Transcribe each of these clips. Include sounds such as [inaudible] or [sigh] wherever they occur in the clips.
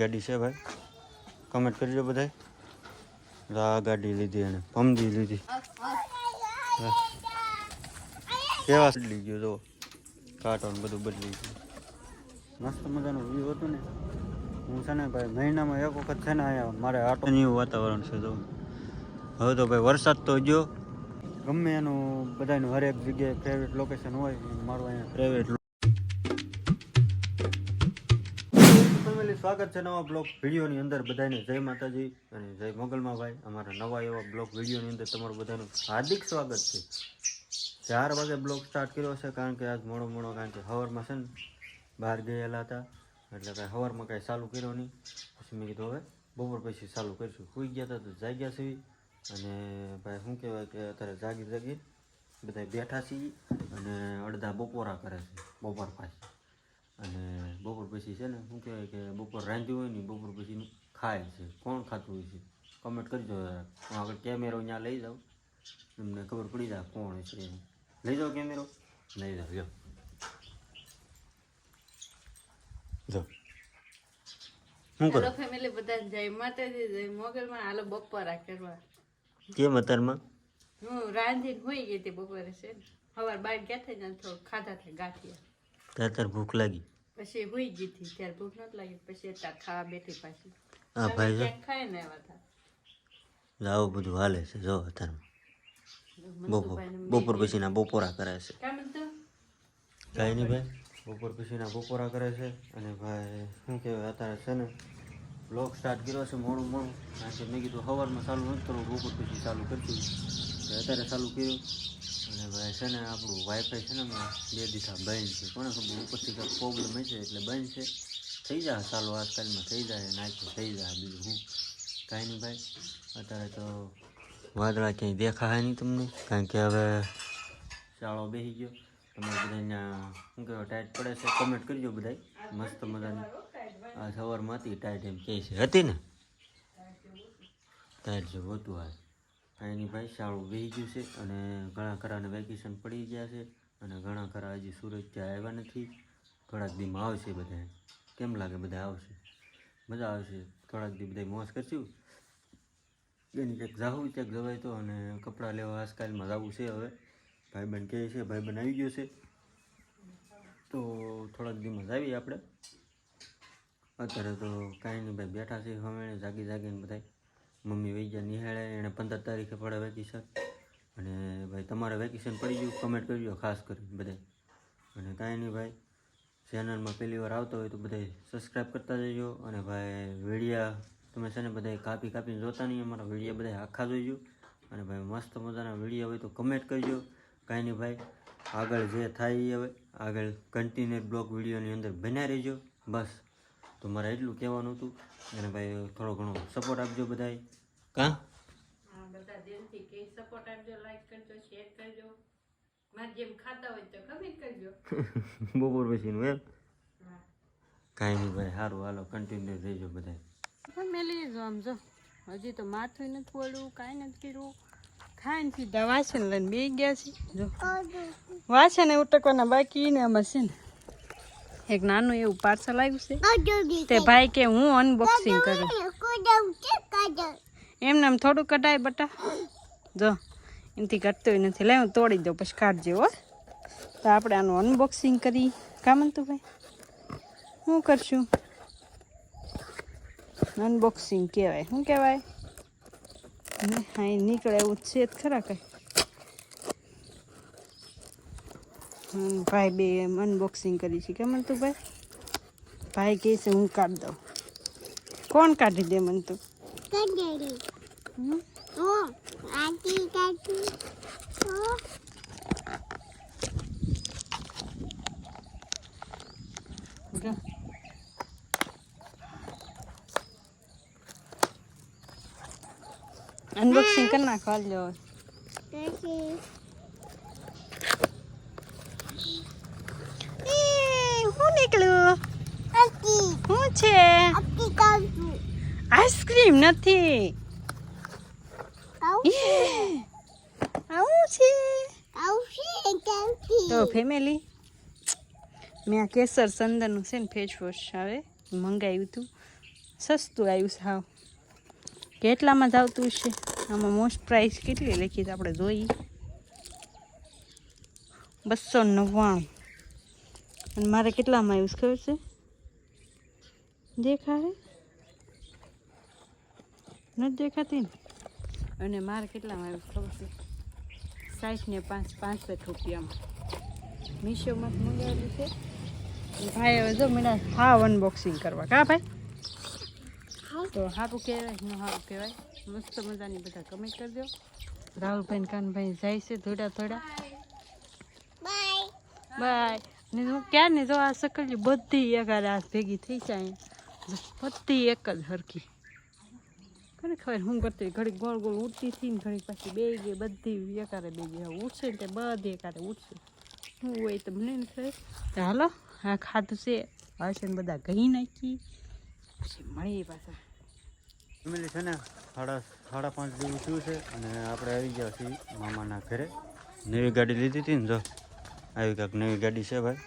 ગાડી છે ભાઈ. કમેન્ટ કરજો બધા આ ગાડી લીધી એને પમદી લીધી. કેવા બદલી ગયો તો કાંટો ને બધું બદલી ગયું. મસ્ત મજાનું વ્યૂ હતું ને. હું છે ને ભાઈ મહિનામાં એક વખત છે ને અહીંયા મારે આટો એવું વાતાવરણ છે તો હવે તો ભાઈ વરસાદ તો ગયો. ગમે એનું બધાનું હરેક જગ્યાએ ફેવરેટ લોકેશન હોય, મારું અહીંયા ફેવરેટ સ્વાગત છે નવા બ્લોગ વિડીયોની અંદર બધાને જય માતાજી અને જય મોગલમાં ભાઈ. અમારા નવા એવા બ્લોગ વિડીયોની અંદર તમારું બધાનું હાર્દિક સ્વાગત છે. ચાર વાગે બ્લોગ સ્ટાર્ટ કર્યો છે કારણ કે આજ મોડો મોડો કારણ કે સવારમાં છે ને બહાર ગયેલા હતા. એટલે કાંઈ હવરમાં કાંઈ ચાલુ કર્યો નહીં. પછી મેં કીધું હવે બપોર પછી ચાલુ કરીશું. સુઈ ગયા હતા તો જાગ્યા છીએ અને ભાઈ શું કહેવાય કે અત્યારે જાગી જાગી બધા બેઠા છીએ અને અડધા બપોરા કરે છે. બપોર પાછી. અને બપોર પછી છે ને શું કહેવાય કે બપોર રાંધ્યું હોય ને બપોર પછી ખાય છે. કોણ ખાતું હોય છે? કમેન્ટ કરજો. હું આગળ કેમેરો ત્યાં લઈ જાઉં. તમને ખબર પડી જાય કોણ છે લઈ જાઓ કેમેરો લઈ જાઓ જો. શું કરો? ફેમિલી બધા જય માતાજી જય મોગલમાં. હાલો બપોરા કરવા. કેમ અત્યારમાં? હું રાંધીને હોઈ ગઈ હતી બપોરે છે ને. સવાર બાર ગયા થઈ ને થોડું ખાધા થઈ ગાંઠિયા. અત્યારે ભૂખ લાગી. પછી હોઈ ગઈ હતી ત્યારે ભૂખ નથી લાગી પછી અત્યારે ખાવા બેઠી પાછી. હા ભાઈ જો. ખાય ને હતા લાવો બધું હાલે છે જો અત્યારમાં બપોર બપોર પછીના બપોરા કરે છે. કામ તો કાંઈ નહીં ભાઈ. બપોર પછીના બપોરા કરે છે અને ભાઈ શું કહેવાય અત્યારે છે ને બ્લોગ સ્ટાર્ટ કર્યો છે મોડું મોડું. કારણ કે મેં કીધું સવારમાં ચાલુ નથી કરવું બપોર પછી ચાલુ કરશું. અત્યારે ચાલુ કર્યું. અને ભાઈ છે ને આપણું વાઈફાઈ છે ને બે દીઠા બંધ છે. કોને ખબર? ઉપરથી કંઈક પ્રોબ્લેમ છે એટલે બંધ છે. થઈ જાય ચાલુ આજકાલમાં, થઈ જાય, નાખ્યું, થઈ જાય બીજું હું કાંઈ નહીં ભાઈ. અત્યારે તો વાદળા ક્યાંય દેખાય નહીં તમને, કારણ કે હવે ચાળો બેસી ગયો. તમે બધા અહીંયા શું કહેવાય ટાઈટ પડે છે. કમેન્ટ કરજો બધા મસ્ત મજાની. આ સવારમાં હતી ટાઈટ એમ કહે છે. હતી ને? ટાઈટ જેવું હતું આ. કાંઈ નહીં ભાઈ શાળું વહી ગયું છે અને ઘણા ખરાને વેકેશન પડી ગયા છે અને ઘણા ખરા હજી સુરત ત્યાં આવ્યા નથી. થોડાક દીમાં આવશે બધા કેમ લાગે બધા આવશે? મજા આવશે. થોડાક દી બધા મોજ કરશું. એની ક્યાંક જાવું ક્યાંક જવાય તો અને કપડાં લેવા આજકાલમાં જવું છે હવે. ભાઈબંધ કહે છે, ભાઈબંધ આવી ગયો છે. તો થોડાક દીમાં આવીએ આપણે. અત્યારે તો કાંઈ નહીં ભાઈ, બેઠા છે હવે જાગી જાગીને બધા મમ્મી ગયા નિહાળે, એણે પંદર તારીખે પડે વેકેશન અને ભાઈ તમારે વેકેશન પડી ગયું કમેન્ટ કરજો, ખાસ કરીને બધા અને કાંઈ નહીં ભાઈ ચેનલમાં પહેલી વાર આવતો હોય તો બધા સબસ્ક્રાઈબ કરતા જજો. અને ભાઈ વિડીયા તમે છે ને બધા કાપી કાપીને જોતા નહીં, અમારા વિડીયા બધા આખા જોઈજો અને ભાઈ, મસ્ત મજાના વીડિયો હોય તો કમેન્ટ કરજો. કાંઈ નહીં ભાઈ, આગળ જે થાય એ હવે, આગળ કન્ટિન્યુ બ્લોગ વિડીયોની અંદર બન્યા રહેજો. બસ. તો મારે એટલું કહેવાનું હતું. અને ભાઈ થોડો ઘણો સપોર્ટ આપજો બધાય. કાં? હા બધા દિલથી કે સપોર્ટ આપજો લાઈક કરજો શેર કરજો. મારે જેમ ખાતા હોય તો કમેન્ટ કરજો. [laughs] બપોર પછીનું એમ? કાંઈ નહીં ભાઈ સારું હાલો કન્ટિન્યુ રહેજો બધાય. ફેમિલી જો આમ જો. હજી તો માથું નથી વળ્યું કાંઈ નથી કર્યું. ખાઈને સીધા વાસણ લઈને બે ગયા છે. જો. વાસણ એ ઉટકવાના બાકી ને આમાં છે ને. એક નાનું એવું પાર્સલ આવ્યું છે. તે ભાઈ કે હું અનબોક્સિંગ કરું. એમને આમ થોડું કઢાય બટા. જો એનાથી ઘટતું નથી. લે હું તોડી દઉં પછી કાઢજો હો. તો આપણે આનું અનબોક્સિંગ કરી. કામ તું ભાઈ શું કરશું? અનબોક્સિંગ કહેવાય. શું કહેવાય? હા નીકળે એવું છે જ ખરા કઈ. ભાઈ બે એમ અનબોક્સિંગ કરી છે. કેમ તું ભાઈ? ભાઈ કહે છે હું કાઢી દઉં. કોણ કાઢી દે મન તું હમ? જો. અનબોક્સિંગ કરી નાખો હાલજો એ શું નીકળ્યું શું છે? આઈસ્ક્રીમ નથી! આવું છે. તો ફેમિલી મેં આ કેસર સંદરનું છે ને ફેસ વોશ આવે મંગાવ્યું હતું સસ્તું આવ્યું હાવ કેટલામાં જ આવતું છે આમાં મોસ્ટ પ્રાઇસ કેટલી લખી આપણે જોઈ બસો નવ્વાણું. અને મારે કેટલામાં આવ્યું ખબર છે? દેખાડે નથી દેખાતી ને અને મારે કેટલામાં આવ્યું ખબર છે? સાઠ ને પાંચ પાંસઠ રૂપિયામાં. મીશોમાંથી મંગાવેલું છે. ભાઈ હવે જો મેળા હાવ અનબોક્સિંગ કરવા. કા ભાઈ? તો સારું કહેવાય ન સારું કહેવાય. મસ્ત મજાની બધા કમેન્ટ કરજો રાહુલભાઈ કાનભાઈ જાય છે થોડા થોડા. બાય ને હું ક્યાં ને જો આ સકલી બધી એકાદ આ ભેગી થઈ જાય. બધી એક જ હરખી. કોને ખબર, હું કરતી ઘડીક ગોળ ગોળ ઉડતી હતી ને ઘડીક પાછી બે ગઈ, બધી એકારે બે ગઈ. ઉઠશે ને તે બધી એકારે ઉઠશે શું હોય તો મને ને હાલો હા ખાધું છે હશે ને બધા ઘી નાખી. પછી મળીએ પાછા. ફેમિલી છે ને, સાડા સાડા પાંચ જેવું થયું છે અને આપણે આવી ગયા છીએ મામાના ઘરે. નવી ગાડી લીધી હતી ને જો, આવી કાંક નવી ગાડી છે ભાઈ.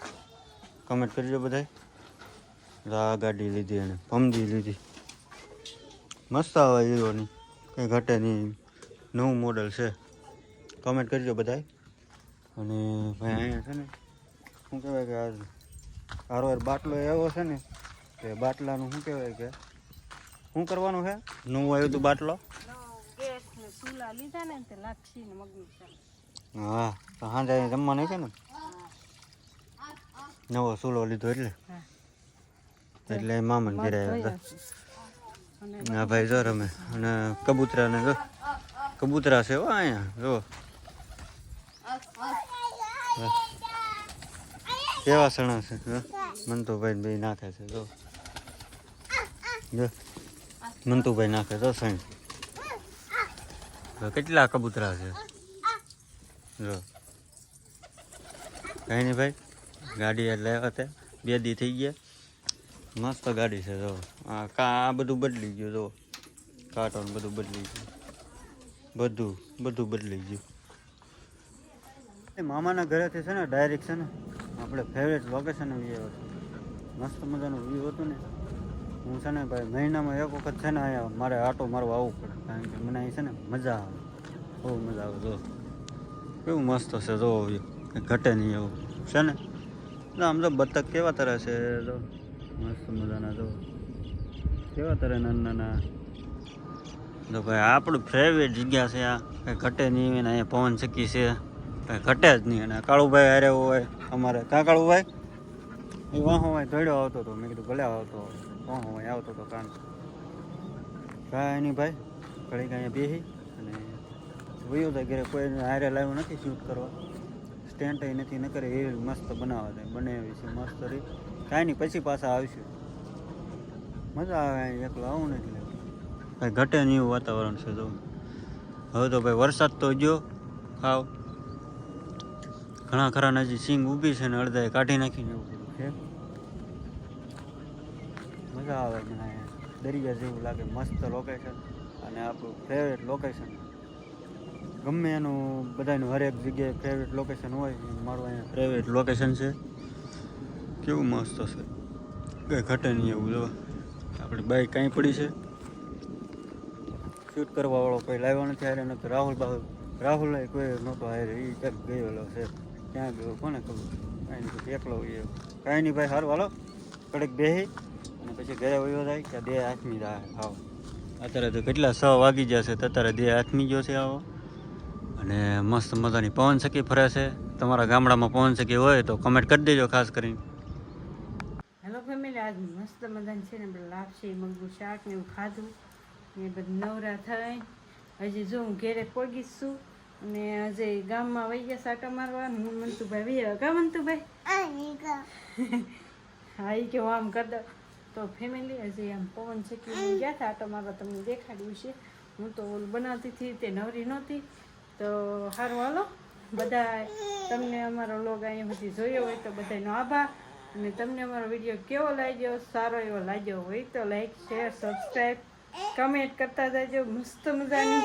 કમેન્ટ કરજો બધાય. આ ગાડી લીધી એને પમદી લીધી. મસ્ત આવે હીરોની. કંઈ ઘટે નહીં નવું મોડલ છે. કમેન્ટ કરજો બધાય. અને ભાઈ અહીંયા છે ને શું કહેવાય કે આ હારો બાટલો એવો છે ને કે બાટલાનું શું કહેવાય કે શું કરવાનું છે? નવું આવ્યું હતું બાટલો? હા તો સાંજે અહીંયા જમવાનું છે ને? નવો ચૂલો લીધો એટલે. એટલે મામાને ઘરે હતા. હા ભાઈ જો રમે. અને કબૂતરાને જો. કબૂતરા છે હો અહીંયા જો. કેવા સણા છે મંતુભાઈ ભાઈ નાખે છે જો. જો. મંતુભાઈ નાખે તો સણ કેટલા કબૂતરા છે. જો. કઈ નહીં ભાઈ ગાડી એટલે હતા. બે દી થઈ ગયા. મસ્ત ગાડી છે, જો. આ આ બધું બદલી ગયું, જો. કાટોન બધું બદલી ગયું. બધું બધું બદલી ગયું. મામાના ઘરેથી છે ને ડાયરેક્ટ છે ને, આપણે ફેવરેટ લોકેશન વ્યૂ હતું. મસ્ત મજાનું વ્યૂ હતું ને. હું છે ને ભાઈ, મહિનામાં એક વખત છે ને અહીંયા મારે આટો મારવા આવવું પડે, કારણ કે મને અહીં છે ને મજા આવે. બહુ મજા આવે, જો. કેવું મસ્ત છે, જો ઘટે નહીં એવું. છે ને? આમ તો બતક કેવા તરહ છે, જો. મસ્ત મજાના જો. કેવા તારે નાના નાના જો ભાઈ, આપણું ફેવરેટ જગ્યા છે આ. કંઈ ઘટે નહીં ને અહીંયા પવન ચક્કી છે. કંઈ ઘટે જ નહીં. અને કાળુભાઈ હારે હોય, અમારે. કાં કાળુભાઈ? એ વાહો ભાઈ ધોડ્યો આવતો હતો મેં કીધું, ભલે આવતો વાહો ભાઈ આવતો હતો કાન કાંઈ નહીં ભાઈ. ઘડી અહીંયા બેસી અને વયો જાય ઘરે કોઈ હારે લાવ્યો નથી શૂટ કરવા. સ્ટેન્ડ નથી ન કરે એ મસ્ત બનાવવા દે. બને છે, મસ્ત રહી કાંઈ નહીં પછી પાછા આવીશું. મજા આવે એકલો આવું ને એટલે કાંઈ ઘટે નહીં એવું વાતાવરણ છે તો હવે તો ભાઈ વરસાદ તો ગયો ખાવ. ઘણા ખરા હજી સિંગ ઊભી છે ને અડધાએ કાઢી નાખીને એવું બધું છે. મજા આવે મને દરિયા જેવું લાગે મસ્ત લોકેશન અને આપણું ફેવરેટ લોકેશન ગમે એનું બધાનું હરેક જગ્યાએ ફેવરેટ લોકેશન હોય મારું અહીંયા ફેવરેટ લોકેશન છે. કેવું મસ્ત છે કંઈ ઘટે નહીં એવું, જો. આપણી બાઈક કાંઈ પડી છે. શૂટ કરવાવાળો કોઈ લાવ્યો નથી હારે નતો રાહુલ બાહુલ રાહુલ કોઈ નહોતો હારે એ ક્યાંક ગયેલો છે. ક્યાં ગયો, કોને ખબર? કાંઈ નહીં એકલો હોય કાંઈ નહીં ભાઈ સારું હાલો. કડક બેહી, અને પછી ઘરે વયો જાય કે દેહ હાથમી જાય આવો અત્યારે તો કેટલા, છ વાગી જશે તો અત્યારે દેહ હાથમી ગયો છે આવો. અને મસ્ત મજાની પવન સખી ફરે છે. તમારા ગામડામાં પવન સખી હોય તો કમેન્ટ કરી દેજો ખાસ કરીને. આજ મસ્ત મજાની છે ને લાપસી મગનું શાક ને એવું ખાધું. ને બધું નવરા થઈ. હજી જો હું ઘેરે પોગીશ છું. અને હજી ગામમાં વહી ગયા સાટા મારવા હું મંતુભાઈ વહી આવ્યા. કા મંતુભાઈ હા એ કે હું આમ કરી દઉં તો ફેમિલી હજી આમ પવન છે કે ગયા હતા આટો મારવા, તમને દેખાડ્યું છે. હું તો ઓલું બનાવતી હતી, તે નવરી નહોતી. તો સારું હાલો. બધા તમને અમારો લોગ અહીંયા સુધી જોયો હોય તો બધાનો આભાર. અને તમને અમારો વીડિયો કેવો લાગ્યો? સારો એવો લાગ્યો હોય તો લાઈક શેર સબસ્ક્રાઈબ કમેન્ટ કરતા જજો. મસ્ત મજાની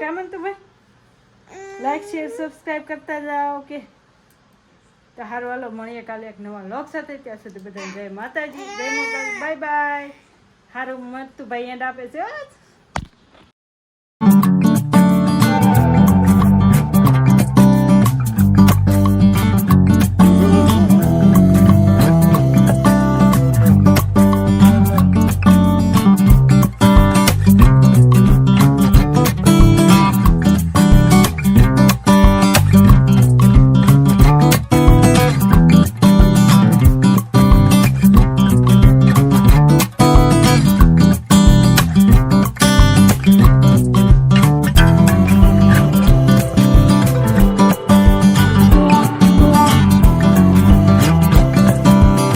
કામ તો ભાઈ લાઈક શેર સબસ્ક્રાઈબ કરતા જાઓ કે તો હારું, હાલો, મળીએ કાલે એક નવા લોક સાથે. ત્યાં સુધી બધા જય માતાજી, જય મોગલ બાય બાય હારું મત તું ભાઈ એન્ડ આપે છે.